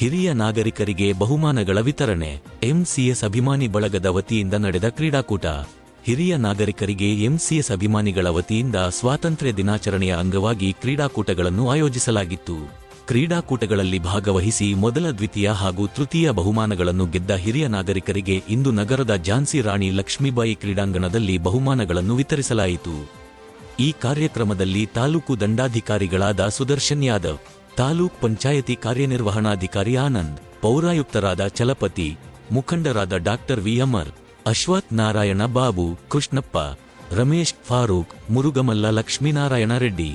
ಹಿರಿಯ ನಾಗರಿಕರಿಗೆ ಬಹುಮಾನಗಳ ವಿತರಣೆ. ಎಂಸಿಎಸ್ ಅಭಿಮಾನಿ ಬಳಗದ ವತಿಯಿಂದ ನಡೆದ ಕ್ರೀಡಾಕೂಟ. ಹಿರಿಯ ನಾಗರಿಕರಿಗೆ ಎಂಸಿಎಸ್ ಅಭಿಮಾನಿಗಳ ವತಿಯಿಂದ ಸ್ವಾತಂತ್ರ್ಯ ದಿನಾಚರಣೆಯ ಅಂಗವಾಗಿ ಕ್ರೀಡಾಕೂಟಗಳನ್ನು ಆಯೋಜಿಸಲಾಗಿತ್ತು. ಕ್ರೀಡಾಕೂಟಗಳಲ್ಲಿ ಭಾಗವಹಿಸಿ ಮೊದಲ, ದ್ವಿತೀಯ ಹಾಗೂ ತೃತೀಯ ಬಹುಮಾನಗಳನ್ನು ಗೆದ್ದ ಹಿರಿಯ ನಾಗರಿಕರಿಗೆ ಇಂದು ನಗರದ ಝಾನ್ಸಿ ರಾಣಿ ಲಕ್ಷ್ಮೀಬಾಯಿ ಕ್ರೀಡಾಂಗಣದಲ್ಲಿ ಬಹುಮಾನಗಳನ್ನು ವಿತರಿಸಲಾಯಿತು. ಈ ಕಾರ್ಯಕ್ರಮದಲ್ಲಿ ತಾಲೂಕು ದಂಡಾಧಿಕಾರಿಗಳಾದ ಸುದರ್ಶನ್ ಯಾದವ್ ತಾಲೂಕ್ ಪಂಚಾಯತಿ ಕಾರ್ಯನಿರ್ವಹಣಾಧಿಕಾರಿ ಆನಂದ್, ಪೌರಾಯುಕ್ತರಾದ ಚಲಪತಿ, ಮುಖಂಡರಾದ ಡಾಕ್ಟರ್ ವಿ ಅಮರ್ ಅಶ್ವಥ್ ನಾರಾಯಣ ಬಾಬು, ಕೃಷ್ಣಪ್ಪ, ರಮೇಶ್ ಫಾರೂಕ್, ಮುರುಗಮಲ್ಲ ಲಕ್ಷ್ಮೀನಾರಾಯಣ ರೆಡ್ಡಿ,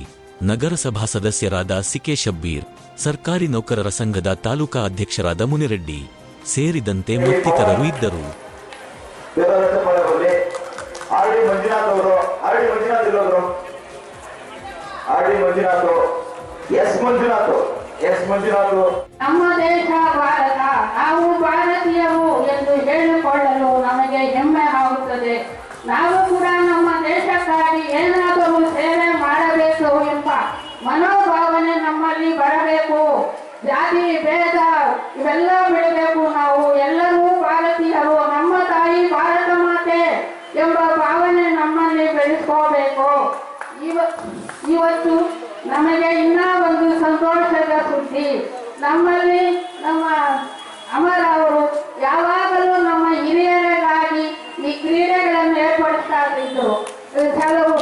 ನಗರಸಭಾ ಸದಸ್ಯರಾದ ಸಿಕೆ ಶಬ್ಬೀರ್ ಸರ್ಕಾರಿ ನೌಕರರ ಸಂಘದ ತಾಲೂಕಾ ಅಧ್ಯಕ್ಷರಾದ ಮುನಿರೆಡ್ಡಿ ಸೇರಿದಂತೆ ಮತ್ತಿತರರು ಇದ್ದರು. ಎಸ್ ಮಂಜುನಾಥ್ ಎಸ್ ಮಂಜುನಾಥ್ ನಮ್ಮ ದೇಶ, ಭಾರತ, ನಾವು ಭಾರತೀಯರು ಎಂದು ಹೇಳಿಕೊಳ್ಳಲು ನಮಗೆ ಹೆಮ್ಮೆ ಆಗುತ್ತದೆ. ನಾವು ಕೂಡ ನಮ್ಮ ದೇಶಕ್ಕಾಗಿ ಏನಾದರೂ ಸೇವೆ ಮಾಡಬೇಕು ಎಂಬ ಮನೋಭಾವನೆ ನಮ್ಮಲ್ಲಿ ಬರಬೇಕು. ಜಾತಿ, ಭೇದ ಇವೆಲ್ಲ ಬಿಡಬೇಕು ನಾವು. ಎಲ್ಲರೂ ಭಾರತೀಯರು, ನಮ್ಮ ತಾಯಿ ಭಾರತ ಮಾತೆ ಎಂಬ ಭಾವನೆ ನಮ್ಮಲ್ಲಿ ಬೆಳೆಸ್ಕೋಬೇಕು. ಇವ ಇವತ್ತು ನಮಗೆ ಇನ್ನೂ ಒಂದು ನಮ್ಮಲ್ಲಿ ನಮ್ಮ ಅಮರ ಅವರು ಯಾವಾಗಲೂ ನಮ್ಮ ಹಿರಿಯರಿಗಾಗಿ ಈ ಕ್ರೀಡೆಗಳನ್ನು ಏರ್ಪಡಿಸ್ತಾ ಇದ್ದರು. ಕೆಲವು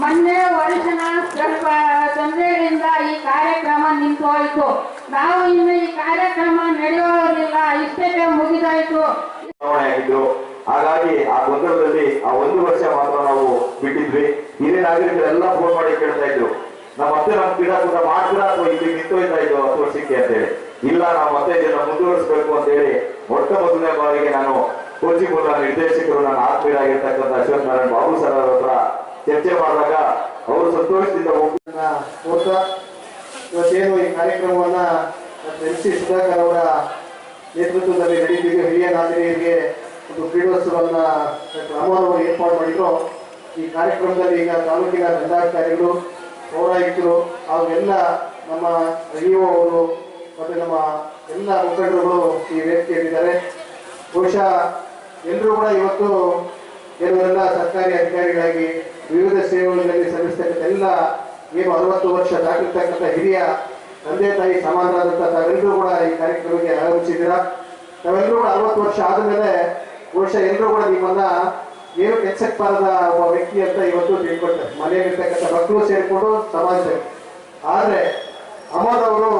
ಮೊನ್ನೆ ವರ್ಷನ ಸ್ವಲ್ಪ ತೊಂದರೆಗಳಿಂದ ಈ ಕಾರ್ಯಕ್ರಮ ನಿಂತು ಹೋಯಿತು ನಾವು ಇನ್ನು ಈ ಕಾರ್ಯಕ್ರಮ ನಡೆಯೋದಿಲ್ಲ, ಇಷ್ಟಕ್ಕೆ ಮುಗಿದಾಯಿತು. ಹಾಗಾಗಿ ಆ ಗೊಂದಲದಲ್ಲಿ ಆ ಒಂದು ವರ್ಷ ಮಾತ್ರ ನಾವು ಬಿಟ್ಟಿದ್ವಿ. ಹಿರಿಯ ನಾಗರಿಕರೆಲ್ಲ ಫೋನ್ ಮಾಡಿ ಕೇಳ್ತಾ ಇದ್ರು. ನಾವು ಮತ್ತೆ ನಮ್ಮ ಕೂಡ ಮಾಡ್ತೀರಾ ಅಥವಾ ಇಲ್ಲಿ ನಿಂತೋಯ್ತಾ ಇದ್ದು ಹತ್ತು ವರ್ಷಕ್ಕೆ ಅಂತ ಹೇಳಿ ಇಲ್ಲ ನಾವು ಮತ್ತೆ ಇದನ್ನ ಮುಂದುವರಿಸಬೇಕು ಅಂತ ಹೇಳಿ ಮೊಟ್ಟ ಮೊದಲನೇ ಬಾರಿಗೆ ನಾನು ಕೋಚಿಂಗ್ ಮೂಲಕ ನಿರ್ದೇಶಕರು, ನನ್ನ ಆತ್ಮೀಯರಾಗಿರ್ತಕ್ಕಂಥ ಅಶ್ವಥ್ ನಾರಾಯಣ್ ಬಾಬು ಸರ್ ಅವರ ಹತ್ರ ಚರ್ಚೆ ಮಾಡಿದಾಗ ಅವರು ಸಂತೋಷದಿಂದ ಇವತ್ತೇನು ಈ ಕಾರ್ಯಕ್ರಮವನ್ನ ಎಂ ಸಿ ಸುಧಾಕರ್ ಅವರ ನೇತೃತ್ವದಲ್ಲಿ ನಡೀತಿದೆ. ಹಿರಿಯ ನಾಗರಿಕರಿಗೆ ಒಂದು ಕ್ರೀಡೋತ್ಸವನ್ನ ಕ್ರಮವನ್ನು ಏರ್ಪಾಡು ಮಾಡಿದ್ರು. ಈ ಕಾರ್ಯಕ್ರಮದಲ್ಲಿ ಈಗ ತಾಲೂಕಿನ ದಂಡಾಧಿಕಾರಿಗಳು ಪೌರಾಯುಕ್ತರು ಎಲ್ಲ ನಮ್ಮ ಇ ಅವರು ಮತ್ತು ನಮ್ಮ ಎಲ್ಲ ಮುಖಂಡರುಗಳು ಈ ವ್ಯಕ್ತಿಯಲ್ಲಿದ್ದಾರೆ ಬಹುಶಃ ಎಲ್ಲರೂ ಕೂಡ ಇವತ್ತು ಕೆಲವರೆಲ್ಲ ಸರ್ಕಾರಿ ಅಧಿಕಾರಿಗಳಾಗಿ ವಿವಿಧ ಸೇವೆಗಳಲ್ಲಿ ಸಲ್ಲಿಸ್ತಕ್ಕಂಥ ಎಲ್ಲ ನೀವು ಅರವತ್ತು ವರ್ಷ ದಾಟಿರ್ತಕ್ಕಂಥ ಹಿರಿಯ ತಂದೆ ತಾಯಿ ಸಮಾನರಾದಂಥ ತಾವೆಲ್ಲರೂ ಕೂಡ ಈ ಕಾರ್ಯಕ್ರಮಕ್ಕೆ ಆಗಮಿಸಿದ್ದೀರಾ? ತಾವೆಲ್ಲರೂ ಕೂಡ ಅರವತ್ತು ವರ್ಷ ಆದಮೇಲೆ ಬಹುಶಃ ಎಲ್ಲರೂ ಕೂಡ ನಿಮ್ಮನ್ನ ಏನು ಕೆಲ್ಸಕ್ಕೆ ಬಾರದ ಒಬ್ಬ ವ್ಯಕ್ತಿ ಅಂತ ಇವತ್ತು ತಿಳ್ಕೊಳ್ತಾರೆ. ಮನೆಯಲ್ಲಿರ್ತಕ್ಕಂಥ ಮಕ್ಕಳು ಸೇರಿಕೊಂಡು ಸಮಾಜದಲ್ಲಿ. ಆದರೆ ಅಮೋದ್ ಅವರು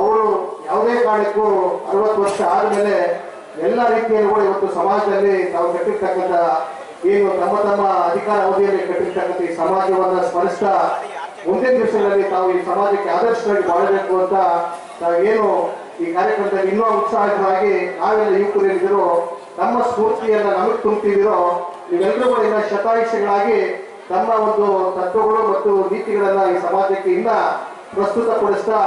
ಅವರು ಯಾವುದೇ ಕಾರಣಕ್ಕೂ ಅರವತ್ತು ವರ್ಷ ಆದಮೇಲೆ ಎಲ್ಲ ರೀತಿಯಲ್ಲೂ ಕೂಡ ಇವತ್ತು ಸಮಾಜದಲ್ಲಿ ತಾವು ಕಟ್ಟಿರ್ತಕ್ಕಂಥ ಏನು ತಮ್ಮ ತಮ್ಮ ಅಧಿಕಾರ ಅವಧಿಯಲ್ಲಿ ಕಟ್ಟಿರ್ತಕ್ಕಂಥ ಈ ಸಮಾಜವನ್ನ ಸ್ಮರಿಸ್ತಾ ಮುಂದಿನ ದಿವಸಗಳಲ್ಲಿ ತಾವು ಈ ಸಮಾಜಕ್ಕೆ ಆದರ್ಶವಾಗಿ ಬಾಳಬೇಕು ಅಂತ ತಾವೇನು ಈ ಕಾರ್ಯಕ್ರಮದಲ್ಲಿ ಇನ್ನೂ ಉತ್ಸಾಹವಾಗಿ ನಾವೆಲ್ಲ ಯುವಕರು ಏನಿದ್ರು ನಮ್ಮ ಸ್ಫೂರ್ತಿಯನ್ನು ನಮಗೆ ತುಂಬ್ತಿದ್ದೀರೋ ನೀವೆಲ್ಲರೂ ಕೂಡ ಇನ್ನ ತಮ್ಮ ಒಂದು ತತ್ವಗಳು ಮತ್ತು ನೀತಿಗಳನ್ನ ಈ ಸಮಾಜಕ್ಕೆ ಇನ್ನ ಪ್ರಸ್ತುತಪಡಿಸ್ತಾ